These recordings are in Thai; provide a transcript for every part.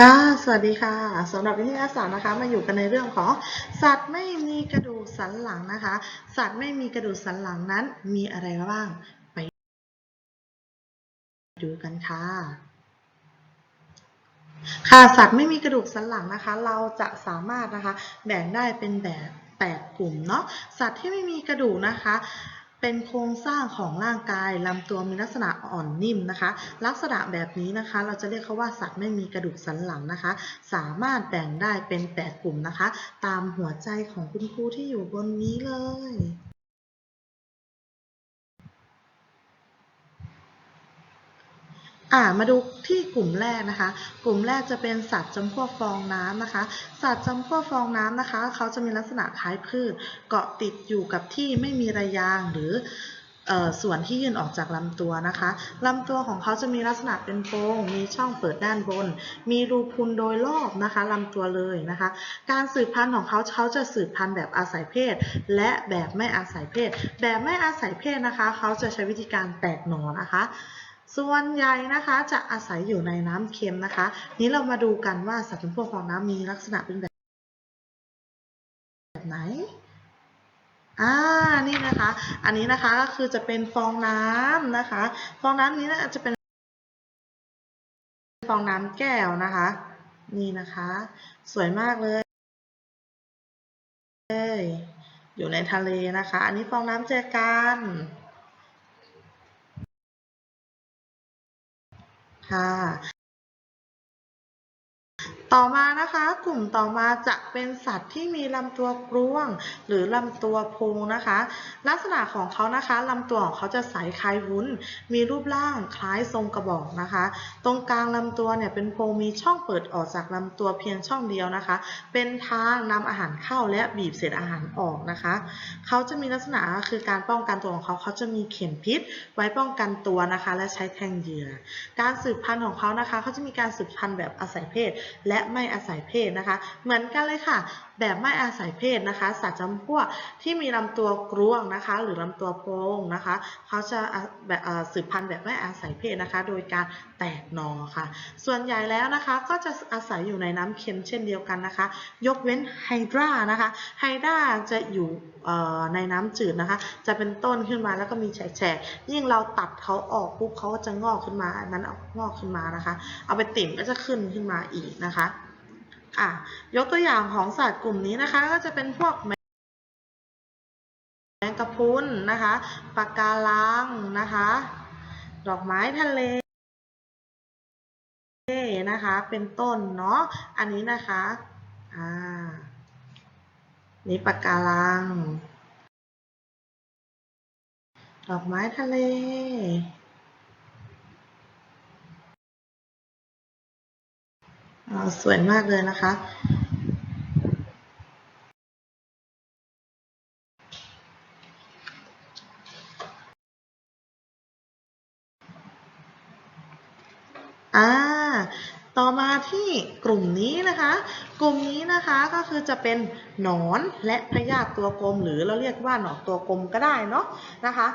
ค่ะ สวัสดีค่ะสำหรับวิทยาศาสตร์นะคะ มาอยู่กันในเรื่องของ สัตว์ไม่มีกระดูกสันหลังนะคะ สัตว์ไม่มีกระดูกสันหลังนั้น มีอะไรบ้าง ไปดูกันค่ะ ค่ะ สัตว์ไม่มีกระดูกสันหลังนะคะ เราจะสามารถนะคะ แบ่งได้เป็นแบบแปดกลุ่มเนาะ สัตว์ที่ไม่มีกระดูกนะคะ เป็นโครงสร้างของร่างกายลำตัวมีลักษณะอ่อนนิ่มนะคะ ลักษณะแบบนี้นะคะ เราจะเรียกเขาว่าสัตว์ไม่มีกระดูกสันหลังนะคะ สามารถแบ่งได้เป็นแปดกลุ่มนะคะ ตามหัวใจของคุณครูที่อยู่บนนี้เลย อ่ามาดูที่กลุ่มแรกนะคะ กลุ่มแรกจะเป็นสัตว์จำพวกฟองน้ำนะคะ สัตว์จำพวกฟองน้ำนะคะ เขาจะมีลักษณะคล้ายพืช เกาะติดอยู่กับที่ไม่มีระยางหรือส่วนที่ยื่นออกจากลำตัวนะคะลำตัวของเขาจะมีลักษณะเป็นโพรงมีช่องเปิดด้านบน มีรูพุนโดยรอบนะคะลำตัวเลยนะคะ การสืบพันธุ์ของเขาเขาจะสืบพันธุ์แบบอาศัยเพศ และแบบไม่อาศัยเพศ แบบไม่อาศัยเพศนะคะ เขาจะใช้วิธีการแตกหนอนะคะ ส่วนใหญ่นะคะจะอาศัยอยู่ในน้ำเค็มนะคะ นี้เรามาดูกันว่าสัตว์จำพวกฟองน้ำมีลักษณะเป็นแบบแบบไหน อ่า นี่นะคะ อันนี้นะคะก็คือจะเป็นฟองน้ำนะคะ ฟองน้ำนี้นะจะเป็นฟองน้ำแก้วนะคะ นี่นะคะ สวยมากเลยอยู่ในทะเลนะคะ อันนี้ฟองน้ำแจกัน ค่ะ ต่อมานะคะ กลุ่มต่อมาจะเป็นสัตว์ที่มีลำตัวกรวง หรือลำตัวโพงนะคะ ลักษณะของเขานะคะลำตัวของเขาจะใสคล้ายวุ้น มีรูปร่างคล้ายทรงกระบอกนะคะ ตรงกลางลำตัวเนี่ยเป็นโพรงมีช่องเปิดออกจากลำตัวเพียงช่องเดียวนะคะ เป็นทางนำอาหารเข้าและบีบเศษอาหารออกนะคะ เขาจะมีลักษณะคือการป้องกันตัวของเขาเขาจะมีเข็มพิษ ไว้ป้องกันตัวนะคะ และใช้แทงเหยื่อ การสืบพันธุ์ของเขานะคะเขาจะมีการสืบพันธุ์แบบอาศัยเพศและไม่อาศัยเพศนะคะ เหมือนกันเลยค่ะแบบไม่อาศัยเพศนะคะ สัตว์จำพวกที่มีลำตัวกรวงนะคะ หรือลำตัวโพรงนะคะ เขาจะแบบสืบพันธุ์แบบไม่อาศัยเพศนะคะ โดยการแตกหนอค่ะ ส่วนใหญ่แล้วนะคะก็จะอาศัยอยู่ในน้ำเค็มเช่นเดียวกันนะคะ ยกเว้นไฮดรานะคะไฮดราจะอยู่ในน้ำจืดนะคะ จะเป็นต้นขึ้นมาแล้วก็มีแฉกยิ่งเราตัดเขาออกปุ๊บเขาก็จะงอกขึ้นมานนั้นเอางอกขึ้นมานะคะ เอาไปติ่มก็จะขึ้นขึ้นมาอีกนะคะ อะยกตัวอย่างของสัตว์กลุ่มนี้นะคะ ก็จะเป็นพวกแมงกะพรุนนะคะปะการังนะคะ ดอกไม้ทะเลนะคะ เป็นต้นเนาะอันนี้นะคะอ่านี่ปะการัง ดอกไม้ทะเล อ่า สวยมากเลยนะคะอ่า ต่อมาที่กลุ่มนี้นะคะ กลุ่มนี้นะคะก็คือจะเป็นหนอนและพยาธิตัวกลม หรือเราเรียกว่าหนอนตัวกลมก็ได้เนาะนะคะ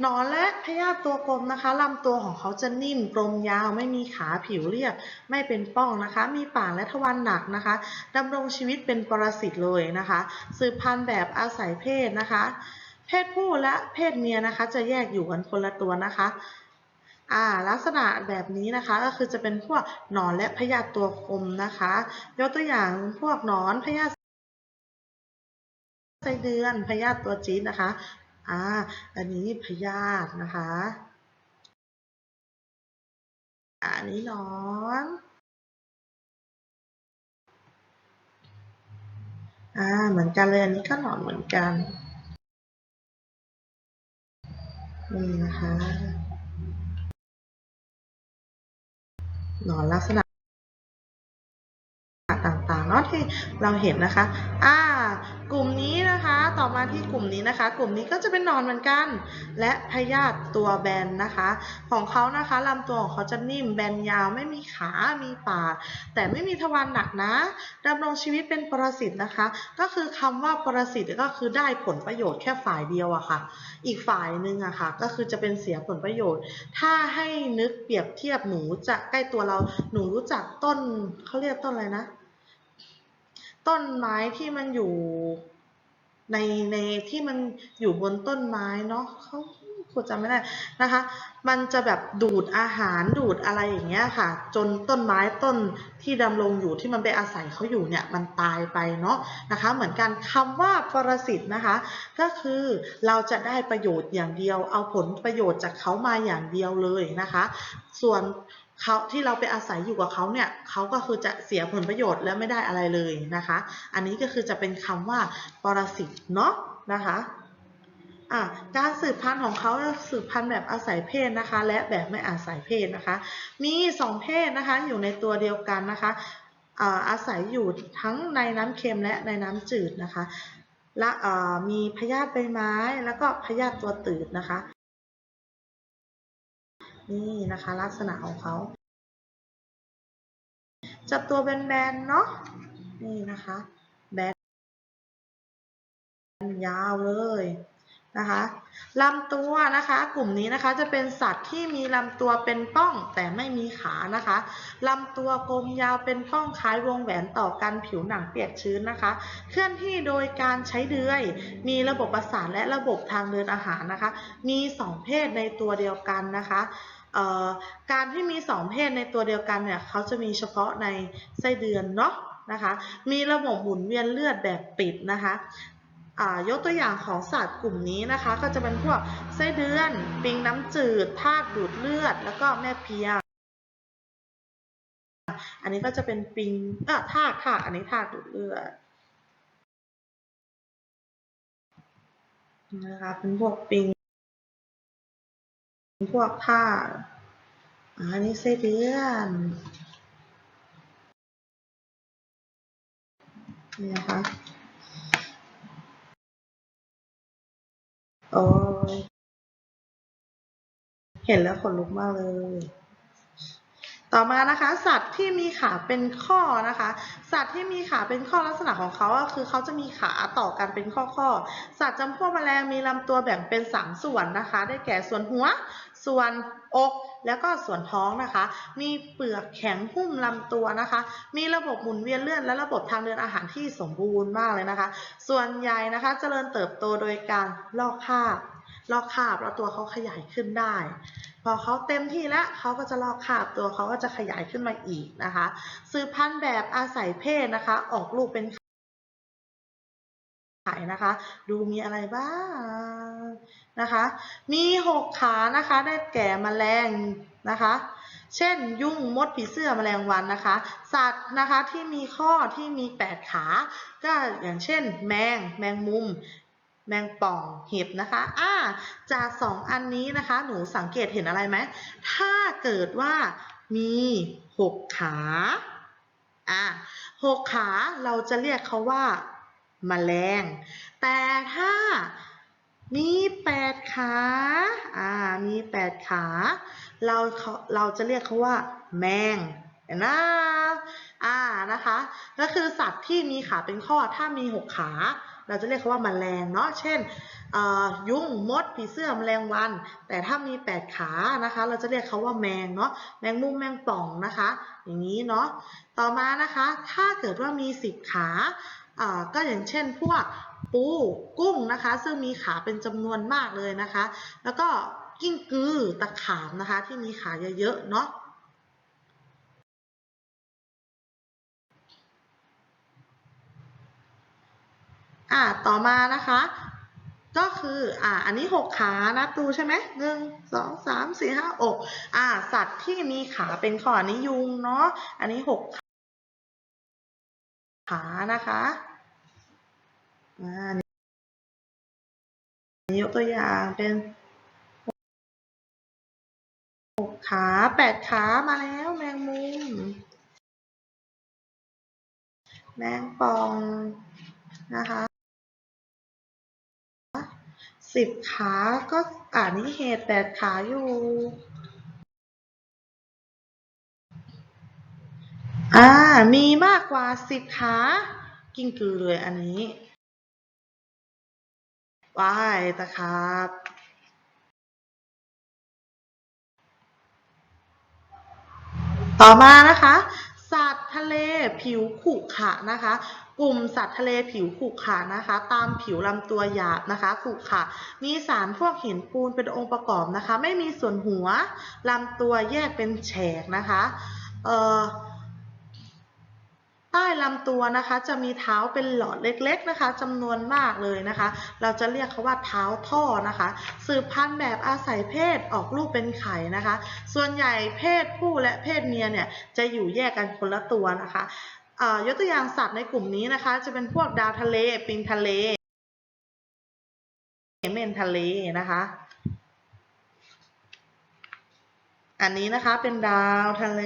หนอนและพยาธิตัวกลมนะคะลำตัวของเขาจะนิ่มกลมยาวไม่มีขาผิวเรียบ ไม่เป็นป้องนะคะ มีปากและทวารหนักนะคะดำรงชีวิตเป็นปรสิตเลยนะคะ สืบพันธุ์แบบอาศัยเพศนะคะ เพศผู้และเพศเมียนะคะ จะแยกอยู่กันคนละตัวนะคะ อ่าลักษณะแบบนี้นะคะก็คือจะเป็นพวกหนอนและพยาธิตัวคมนะคะ ยกตัวอย่างพวกหนอนพยาธิไส้เดือนพยาธิตัวจี๊ดนะคะอ่าอันนี้พยาธินะคะอะอันนี้หนอนอ่าเหมือนกันเลยอันนี้ก็หนอนเหมือนกันนี่นะคะ นอนลักษณะ เนาะที่เราเห็นนะคะ อ่ากลุ่มนี้นะคะ ต่อมาที่กลุ่มนี้นะคะ กลุ่มนี้ก็จะเป็นนอนเหมือนกัน และพยาธิตัวแบนนะคะ ของเขานะคะลำตัวของเขาจะนิ่มแบนยาวไม่มีขา มีปาก แต่ไม่มีทวารหนักนะดำรงชีวิตเป็นปรสิตนะคะ ก็คือคำว่าปรสิตก็คือได้ผลประโยชน์แค่ฝ่ายเดียวอะค่ะ อีกฝ่ายหนึ่งอะค่ะ ก็คือจะเป็นเสียผลประโยชน์ ถ้าให้นึกเปรียบเทียบหนูจะใกล้ตัวเรา หนูรู้จักต้นเขาเรียกต้นอะไรนะ ต้นไม้ที่มันอยู่ในในที่มันอยู่บนต้นไม้เนาะเขาครูจำไม่ได้นะคะ มันจะแบบดูดอาหารดูดอะไรอย่างเงี้ยค่ะ จนต้นไม้ต้นที่ดำรงอยู่ที่มันไปอาศัยเขาอยู่เนี่ยมันตายไปเนาะนะคะ เหมือนกันคำว่าปรสิตนะคะ ก็คือเราจะได้ประโยชน์อย่างเดียว เอาผลประโยชน์จากเขามาอย่างเดียวเลยนะคะ ส่วน เขาที่เราไปอาศัยอยู่กับเขาเนี่ยเขาก็คือจะเสียผลประโยชน์และไม่ได้อะไรเลยนะคะ อันนี้ก็คือจะเป็นคำว่าปรสิตเนาะนะคะอะการสืบพันธุ์ของเขาสืบพันธุ์แบบอาศัยเพศนะคะ และแบบไม่อาศัยเพศนะคะ มีสองเพศนะคะอยู่ในตัวเดียวกันนะคะอาอาศัยอยู่ทั้งในน้ำเค็มและในน้ำจืดนะคะ และมีพยาธิใบไม้แล้วก็พยาธิตัวตืดนะคะ นี่นะคะลักษณะของเขา จับตัวแบนๆเนาะ นี่นะคะ แบนยาวเลยนะคะลำตัวนะคะ กลุ่มนี้นะคะจะเป็นสัตว์ที่มีลำตัวเป็นป้องแต่ไม่มีขานะคะลำตัวกลมยาวเป็นป้องคล้ายวงแหวนต่อกันผิวหนังเปียกชื้นนะคะ เคลื่อนที่โดยการใช้เดือย มีระบบประสาทและระบบทางเดินอาหารนะคะ มีสองเพศในตัวเดียวกันนะคะ การที่มีสองเพศในตัวเดียวกันเนี่ยเขาจะมีเฉพาะในไส้เดือนเนาะนะคะมีระบบหมุนเวียนเลือดแบบปิดนะคะยกตัวอย่างของสัตว์กลุ่มนี้นะคะ ก็จะเป็นพวกไส้เดือน ปิงน้ำจืดทากดูดเลือด แล้วก็แม่เพียอันนี้ก็จะเป็นปิงเออทากทากอันนี้ทากดูดเลือดนะคะเป็นพวกปิง พวกผ้าอันนี้ไส้เดือนนี่นะคะโอ้เห็นแล้วขนลุกมากเลย ต่อมานะคะสัตว์ที่มีขาเป็นข้อนะคะ สัตว์ที่มีขาเป็นข้อลักษณะของเขาก็คือเขาจะมีขาต่อกันเป็นข้อข้อๆสัตว์จำพวกแมลงมีลำตัวแบ่งเป็นสามส่วนนะคะ ได้แก่ส่วนหัว ส่วนอกแล้วก็ส่วนท้องนะคะ มีเปลือกแข็งหุ้มลำตัวนะคะ มีระบบหมุนเวียนเลือดและระบบทางเดินอาหารที่สมบูรณ์มากเลยนะคะ ส่วนใหญ่นะคะเจริญเติบโตโดยการลอกคราบลอกคราบแล้วตัวเขาขยายขึ้นได้ อเขาเต็มที่แล้วเขาก็จะลอกคาบตัวเขาก็จะขยายขึ้นมาอีกนะคะ สืบพันธุ์แบบอาศัยเพศนะคะ ออกลูกเป็นไข่นะคะ ดูมีอะไรบ้างนะคะ มีหกขานะคะ ได้แก่แมลงนะคะเช่น ยุ่งมดผีเสื้อแมลงวันนะคะ สัตว์นะคะที่มีข้อที่มีแปดขา ก็อย่างเช่น แมง แมงมุม แมงป่องเห็บนะคะอ่าจากสองอันนี้นะคะ หนูสังเกตเห็นอะไรไหม ถ้าเกิดว่ามีหกขา อ่าหกขาเราจะเรียกเขาว่าแมลง แต่ถ้ามีแปดขา อ่า มีแปดขา เราเขาเราจะเรียกเขาว่า แมงเห็นไหมอ่า นะคะ ก็คือสัตว์ที่มีขาเป็นข้อ ถ้ามีหกขา เราจะเรียกเขาว่าแมลงเนาะเช่นยุงมดผีเสื้อแมลงวัน แต่ถ้ามีแปดขานะคะ เราจะเรียกเขาว่าแมงเนาะแมงมุมแมงป่องนะคะ อย่างนี้เนาะต่อมานะคะถ้าเกิดว่ามีสิบขาอ่าก็อย่างเช่นพวกปูกุ้งนะคะ ซึ่งมีขาเป็นจำนวนมากเลยนะคะ แล้วก็กิ้งกือตะขาบนะคะ ที่มีขาเยอะๆเนาะ อ่าต่อมานะคะ ก็คืออ่าอันนี้หกขานับดูใช่ไหมหนึ่งสองสามสี่ห้าอกอ่าสัตว์ที่มีขาเป็นข้ออนนี้ยุงเนาะอันนี้หกขานะคะอ่านี่ยกตัวอย่างเป็นหกขาแปดขามาแล้วแมงมุม แมงป่องนะคะ สิบขาก็อ่านนี้เหตุแปดขาอยู่ อ่า มีมากกว่าสิบขากิ้งกือเลยอันนี้ว่ายตะครับ ต่อมานะคะ สัตว์ทะเลผิวขรุขระนะคะ กลุ่มสัตว์ทะเลผิวขรุขระนะคะ ตามผิวลำตัวหยาบนะคะขรุขระมีสารพวกหินปูนเป็นองค์ประกอบนะคะ ไม่มีส่วนหัวลำตัวแยกเป็นแฉกนะคะใต้ลำตัวนะคะจะมีเท้าเป็นหลอดเล็ก ๆนะคะจำนวนมากเลยนะคะ เราจะเรียกเขาว่าเท้าท่อนะคะ สืบพันธุ์แบบอาศัยเพศออกลูกเป็นไข่นะคะ ส่วนใหญ่เพศผู้และเพศเมียเนี่ยจะอยู่แยกกันคนละตัวนะคะ ยกตัวอย่างสัตว์ในกลุ่มนี้นะคะ จะเป็นพวกดาวทะเลปิงทะเลเมนทะเลนะคะ อันนี้นะคะเป็นดาวทะเล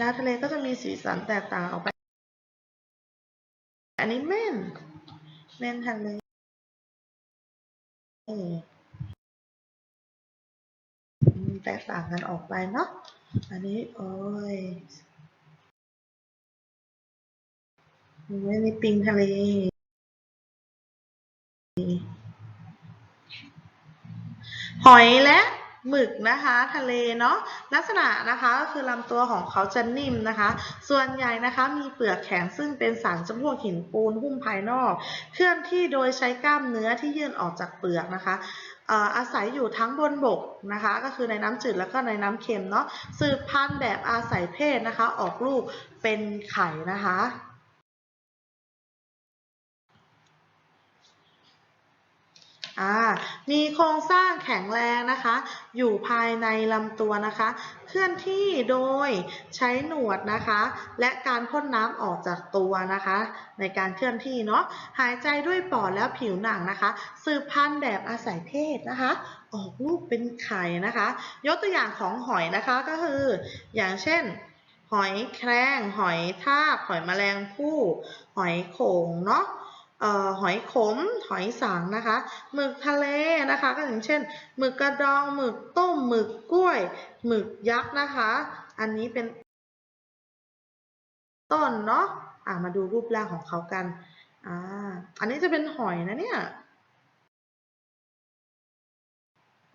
ดาวทะเลก็จะมีสีสันแตกต่างออกไป อันนี้เม่น เม่นทะเลแตกต่างกันออกไปเนาะ อันนี้โอ้ยอันนี้ปิงทะเลหอยและหมึกนะคะทะเลเนาะลักษณะนะคะก็คือลำตัวของเขาจะนิ่มนะคะ ส่วนใหญ่นะคะมีเปลือกแข็งซึ่งเป็นสารจำพวกหินปูนหุ้มภายนอก เคลื่อนที่โดยใช้กล้ามเนื้อที่ยื่นออกจากเปลือกนะคะ อาศัยอยู่ทั้งบนบกนะคะก็คือในน้ำจืดแล้วก็ในน้ำเค็มเนาะสืบพันธุ์แบบอาศัยเพศนะคะ ออกลูกเป็นไข่นะคะ อ่ามีโครงสร้างแข็งแรงนะคะ อยู่ภายในลำตัวนะคะ เคลื่อนที่โดยใช้หนวดนะคะ และการพ่นน้ำออกจากตัวนะคะ ในการเคลื่อนที่เนาะหายใจด้วยปอดและผิวหนังนะคะ สืบพันธุ์แบบอาศัยเพศนะคะ ออกลูกเป็นไข่นะคะ ยกตัวอย่างของหอยนะคะก็คือ อย่างเช่นหอยแครง หอยทาก หอยแมลงภู่ หอยโขงเนาะ หอยขม หอยสังนะคะ หมึกทะเลนะคะ ก็อย่างเช่น หมึกกระดอง หมึกต้ม หมึกกล้วย หมึกยักษ์นะคะ อันนี้เป็นต้นเนาะอ่ามาดูรูปร่างของเขากัน อ่า อันนี้จะเป็นหอยนะเนี่ย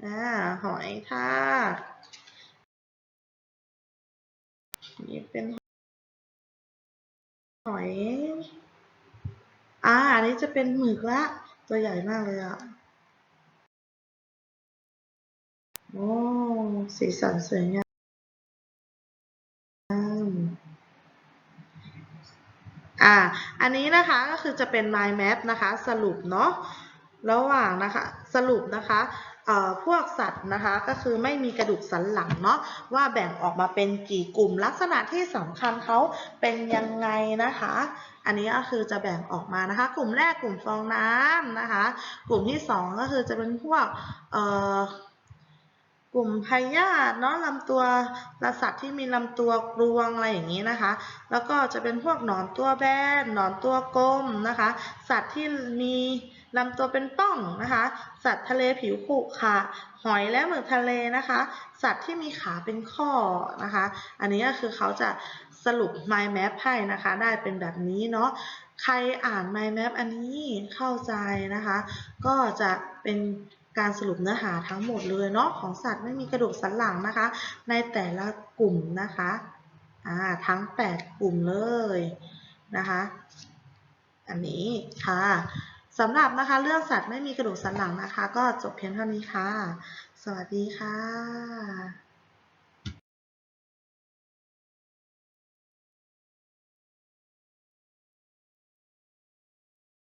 อ่า หอยทากนี่เป็นหอย อ่าอันนี้จะเป็นหมึกละตัวใหญ่มากเลยอะโอ้สีสันสวยงามอ่า อันนี้นะคะก็คือจะเป็น mind map นะคะ สรุปเนาะระหว่างนะคะ สรุปนะคะ พวกสัตว์นะคะก็คือไม่มีกระดูกสันหลังเนาะว่าแบ่งออกมาเป็นกี่กลุ่มลักษณะที่สำคัญเขาเป็นยังไงนะคะ อันนี้ก็คือจะแบ่งออกมานะคะ กลุ่มแรกกลุ่มฟองน้ำนะคะ กลุ่มที่สองก็คือจะเป็นพวกเอ่อ กลุ่มพยาธิเนาะลำตัวลสัตว์ที่มีลำตัวกลวงอะไรอย่างนี้นะคะ แล้วก็จะเป็นพวกหนอนตัวแบนหนอนตัวกลมนะคะ สัตว์ที่มีลำตัวเป็นป้องนะคะ สัตว์ทะเลผิวขรุขระหอยและหมึกทะเลนะคะ สัตว์ที่มีขาเป็นข้อนะคะ อันนี้ก็คือเขาจะสรุป mind map ให้นะคะ ได้เป็นแบบนี้เนาะ ใครอ่าน mind map อันนี้เข้าใจนะคะ ก็จะเป็น การสรุปเนื้อหาทั้งหมดเลยเนาะของสัตว์ไม่มีกระดูกสันหลังนะคะ ในแต่ละกลุ่มนะคะอ่าทั้ง 8 กลุ่มเลยนะคะ อันนี้ค่ะสำหรับนะคะเรื่องสัตว์ไม่มีกระดูกสันหลังนะคะ ก็จบเพียงเท่านี้ค่ะ สวัสดีค่ะ